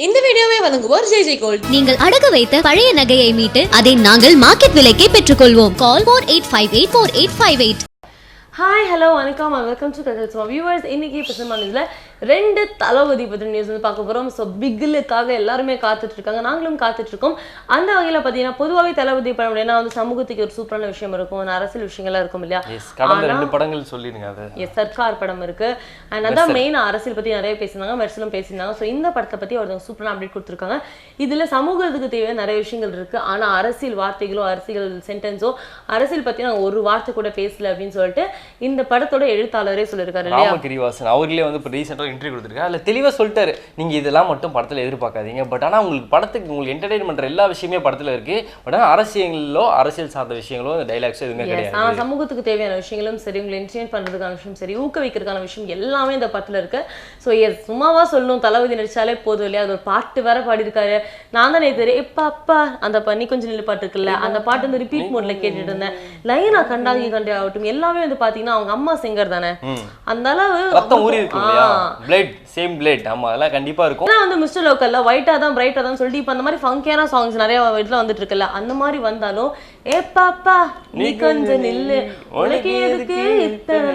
இந்த வீடியோவை வழங்குவோர் ஜெய் ஜெய் கோல்ட். நீங்கள் அடகு வைத்த பழைய நகையை மீட்டு அதை நாங்கள் மார்க்கெட் விலைக்கே பெற்றுக்கொள்வோம். Call four eight five eight four eight five eight hi hello வணக்கம் வெல்கம் டு சும்மா வியூவர்ஸ் இன்னைக்கு பிரசன்ட் இதில் ரெண்டு தளபதி பற்றி நியூஸ் வந்து பார்க்க போகிறோம் ஸோ பிகிலுக்காக எல்லாருமே காத்துட்டு இருக்காங்க நாங்களும் காத்துட்டு இருக்கோம் அந்த வகையில் பார்த்தீங்கன்னா பொதுவாகவே தளபதி படம் அப்படின்னா வந்து சமூகத்துக்கு ஒரு சூப்பரான விஷயம் இருக்கும். அரசியல் விஷயங்கள்லாம் இருக்கும் இல்லையா? ரெண்டு படங்கள் சொல்லிடுங்க அது. எஸ் சர்க்கார் படம் இருக்கு. அண்ட் அதான் மெயின் அரசியல் பத்தி நிறைய பேசியிருந்தாங்க. மெர்சலும் பேசியிருந்தாங்க. ஸோ இந்த படத்தை பத்தி ஒருத்தவங்க சூப்பரான அப்டேட் கொடுத்துருக்காங்க. இதுல சமூகத்துக்கு தேவையான நிறைய விஷயங்கள் இருக்கு. ஆனா அரசியல் வார்த்தைகளோ அரசியல் சென்டென்ஸோ அரசியல் பத்தி நாங்க ஒரு வார்த்தை கூட பேசல அப்படின்னு சொல்லிட்டு இந்த படத்தோட எழுத்தாளரே சொல்லியிருக்காரு இல்லையா? ராமகிரிவாசன். அவர்களே வந்து இப்போ ரீசெண்டாக இன்டர்வியூ கொடுத்துருக்காரு அதில் தெளிவாக சொல்லிட்டாரு. நீங்க இதெல்லாம் மட்டும் படத்துல எதிர்பார்க்காதீங்க. பட் ஆனா உங்களுக்கு படத்துக்கு உங்களுக்கு என்டர்டைன் பண்ற எல்லா விஷயமே படத்துல இருக்கு. பட் ஆனால் அரசியலோ அரசியல் சார்ந்த விஷயங்களோ டைலாக்ஸோ எதுவுமே கிடையாது. சமூகத்துக்கு தேவையான விஷயங்களும் சரி உங்களை என்டர்டெயின் பண்றதுக்கான விஷயம் சரி ஊக்குவிக்கிறதுக்கான விஷயம் எல்லாமே இந்த படத்துல இருக்கு. ஸோ எஸ் சும்மாவா சொல்லணும் தளபதி நடிச்சாலே போதும் இல்லையா? அது ஒரு பாட்டு வேற பாடியிருக்காரு. நான் தான் நேற்று எப்பா அப்பா அந்த பண்ணி கொஞ்சம் நில்லு பாட்டு இருக்குல்ல அந்த பாட்டு வந்து ரிப்பீட் மோட்ல கேட்டுட்டு இருந்தேன். லைனா கண்டாங்கி கண்டே ஆகட்டும் எல்லாமே வந்து பாத்தீங்கன்னா அவங்க அம்மா சிங்கர் தானே. அந்த அளவு பிளட் சேம் பிளட் ஆமா அதெல்லாம் கண்டிப்பா இருக்கும். ஏன்னா வந்து மிஸ்டர் லோக்கல்ல ஒயிட்டா தான் பிரைட்டா தான் சொல்லிட்டு இப்போ அந்த மாதிரி ஃபங்கியான சாங்ஸ் நிறைய இதுல வந்துட்டு இருக்குல்ல அந்த மாதிரி வந்தாலும் ஏ பாப்பா நீ கொஞ்சம் நில்லு உனக்கு எதுக்கு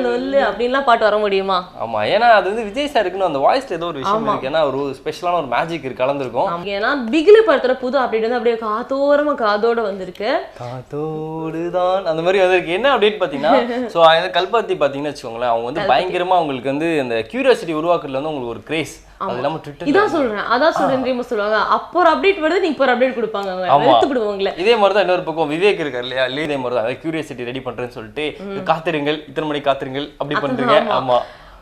லொல்லு அப்படின்லாம் பாட்டு வர முடியுமா? ஆமா ஏன்னா அது வந்து விஜய் சாருக்குன்னு அந்த வாய்ஸ்ல ஏதோ ஒரு விஷயம் இருக்கு. ஏன்னா ஒரு ஸ்பெஷலான ஒரு மேஜிக் இருக்கு கலந்துருக்கும். ஏன்னா பிகிலி படத்துல புது அப்டேட் வந்து அப்படியே காத்தோரமா காதோட வந்திருக்கு. காத்தோடுதான். அந்த மாதிரி வந்திருக்கு. என்ன அப்டேட் பார்த்தீங்கன்னா ஸோ அந்த கல்பாத்தி பார்த்தீங்கன்னு வச்சுக்கோங்களேன் அவங்க வந்து பயங்கரமா அவங்களுக்கு வந்து அந்த கியூரியாசிட்டி உருவாக்குறதுல வந்து அவங்களுக்கு ஒரு கிரேஸ் இதான் சொல்றேன். அதான் சொல்றேன் தெரியுமா சொல்லுவாங்க? அப்போ ஒரு அப்டேட் வருது நீ இப்போ ஒரு அப்டேட் கொடுப்பாங்க. விடுவாங்களே. இதே மாதிரி தான் இன்னொரு பக்கம் விவேக் இருக்கார் இல்லையா? இதே மாதிரி தான். கியூரியாசிட்டி ரெடி பண்றேன்னு சொல்லிட்டு காத்திருங்கள் இத்தனை மணி காத்திருங்கள் அப்படி பண்றீங்க. ஆமா.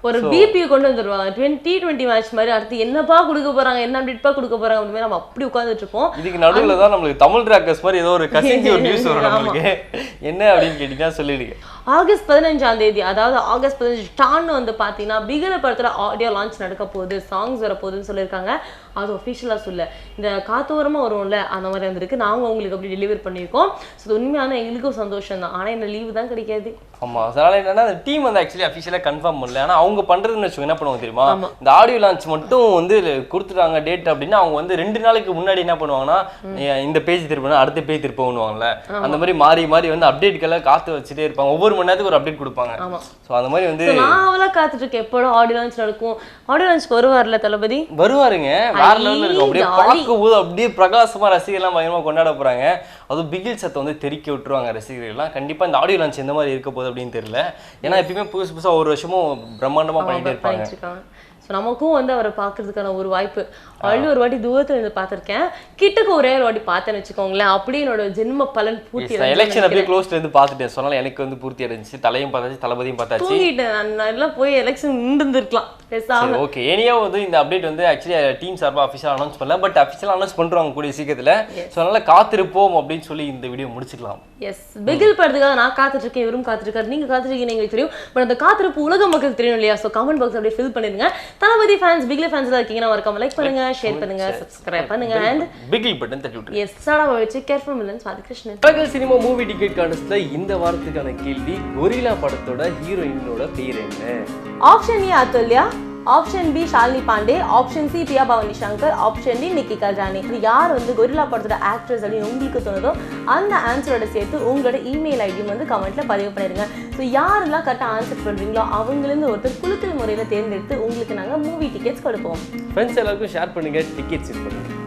ஒரு பிபி கொண்டு வந்துருவாங்க. டுவெண்ட்டி டுவெண்ட்டி மேட்ச் மாதிரி அடுத்து என்னப்பா கொடுக்க போறாங்க என்ன அப்டேட்டா கொடுக்க போறாங்க அப்படின்னு நம்ம அப்படி உட்காந்துட்டு இருப்போம். இதுக்கு நடுவுல தான் நம்மளுக்கு தமிழ் டிராக்கர்ஸ் மாதிரி ஏதோ ஒரு கசிஞ்சு ஒரு நியூஸ் வரும் நம்மளுக்கு. என்ன அப்படின்னு கேட்டீங்கன்னா சொல்லிடுங்க. ஆகஸ்ட் பதினஞ்சாம் தேதி அதாவது ஆகஸ்ட் பதினஞ்சு டான்னு வந்து பார்த்தீங்கன்னா பிகில படத்துல ஆடியோ லான்ச் நடக்க போகுது சாங்ஸ் வர போகுதுன்னு சொல்லியிருக்காங்க. அது ஒஃபிஷியலாக சொல்ல. இந்த காத்தோரமாக வரும்ல அந்த மாதிரி வந்திருக்கு. நாங்கள் உங்களுக்கு அப்படி டெலிவர் பண்ணியிருக்கோம். ஸோ உண்மையான எங்களுக்கும் சந்தோஷம் தான் ஆனால் இந்த லீவு தான் கிடைக்காது. ஆமா. அதனால என்னன்னா அந்த டீம் வந்து ஆக்சுவலி அஃபிஷியலாக கன்ஃபார்ம் பண்ணல. ஆனா அவங்க பண்றதுன்னு வச்சுக்கோங்க என்ன பண்ணுவாங்க தெரியுமா? இந்த ஆடியோ லான்ச் மட்டும் வந்து கொடுத்துட்டாங்க டேட் அப்படின்னா அவங்க வந்து ரெண்டு நாளைக்கு முன்னாடி என்ன பண்ணுவாங்கன்னா இந்த பேஜ் திருப்பணும் அடுத்த பேஜ் திருப்பணுவாங்கல்ல அந்த மாதிரி மாறி மாறி வந்து அப்டேட்கெல்லாம் காத்து வச்சுட்டே இருப்பாங்க. ஒவ்வொரு மணி நேரத்துக்கு ஒரு அப்டேட் கொடுப்பாங்க. ஸோ அந்த மாதிரி வந்து நான் அவளாக காத்துட்டு இருக்கேன். எப்போட ஆடியோ லான்ச் நடக்கும்? ஆடியோ லான்ச்க்கு வருவார்ல தளபதி? வருவாருங்க. வேற லெவலில் இருக்கும். அப்படியே. பார்க்கும் போது அப்படியே பிரகாசமா ரசிகர்லாம் பயங்கரமா கொண்டாட போறாங்க. அதுவும் பிகில் சத்தை வந்து தெறிக்க விட்டுருவாங்க ரசிகர்கள்லாம். கண்டிப்பா இந்த ஆடியோ லான்ச் எந்த மாதிரி இருக்க போகுது அப்படின்னு தெரியல. ஏன்னா எப்பயுமே புதுசு புதுசா ஒரு வருஷமும் பிரம்மாண்டமா பண்ணிட்டே இருப்பாங்க. ஸோ நமக்கும் வந்து அவரை பார்க்கறதுக்கான ஒரு வாய்ப்பு. ஆல்ரெடி ஒரு வாட்டி தூரத்துல இருந்து பார்த்திருக்கேன். கிட்டக்கு ஒரே ஒரு வாட்டி பார்த்தேன்னு வச்சுக்கோங்களேன். அப்படி என்னோட ஜென்ம பலன் பூர்த்தி எலெக்ஷன் அப்படியே க்ளோஸ்ல இருந்து பார்த்துட்டேன். சொன்னாலும் எனக்கு வந்து பூர்த்தி அடைஞ்சிச்சு. தலையும் பார்த்தாச்சு தளபதியும் பார்த்தாச்சு. தூங்கிட்டேன். நான் எல்லாம் போய் எலெக்ஷன் நின்றுருக்கலாம் பேசாம. ஓகே ஏனியோ வந்து இந்த அப்டேட் வந்து ஆக்சுவலி டீம் சார்பாக அஃபிஷியல் அனௌன்ஸ் பண்ணல. பட் அஃபிஷியல் அனௌன்ஸ் பண்றாங்க கூடிய சீக்கிரத்துல. ஸோ அதனால காத்திருப்போம் அப்படின்னு சொல்லி இந்த வீடியோ முடிச்சுக்கலாம். எஸ் பிகில் படத்துக்காக நான் காத்துட்டு இருக்கேன் இவரும் காத்திருக்காரு நீங்க காத்திருக்கீங்க எங்களுக்கு தெரியும். பட் அந்த காத்திருப்பு உலக மக்களுக்கு தெரியும் இல்லையா? ஸோ கமெண்ட் பாக்ஸ் அப்படியே ஃபில் பண்ணிருங்க தளபதி ஃபேன்ஸ் பிகில் ஃபேன்ஸ் தான் இருக்கீங்கன்னா மறக்காம லைக் பண்ணுங்க ஷேர் பண்ணுங்க சப்ஸ்கிரைப் பண்ணுங்க. அண்ட் பிகில் பட்டன் தட்டி எஸ் சாடாவை வச்சு கேர்ஃபுல் மில்லன்ஸ் பாதி கிருஷ்ணன் உலக சினிமா மூவி டிக்கெட் கான்டெஸ்ட்ல இந்த வாரத்துக்கான கேள்வி கொரில்லா படத்தோட ஹீரோயினோட பேர் என்ன? Option A Athulya option B Shalini Pandey option C Priya Bhavani Shankar option D Nikki Galrani இது யார் வந்து கொரிலா படத்தோட ஆக்ட்ரஸ் அப்படின்னு உங்களுக்கு தோணுதோ அந்த ஆன்சரோட சேர்த்து உங்களோட இமெயில் ஐடியும் வந்து கமெண்ட்ல பதிவு பண்ணிருங்க. ஸோ யாரெல்லாம் கரெக்டாக ஆன்சர் பண்ணுறீங்களோ அவங்களிருந்து ஒருத்தர் குழுக்கள் முறையில் தேர்ந்தெடுத்து உங்களுக்கு நாங்கள் மூவி டிக்கெட்ஸ் கொடுப்போம். ஃப்ரெண்ட்ஸ் எல்லாருக்கும் ஷேர் பண்ணுங்க டிக்கெட்ஸ் பண்ணுங்க.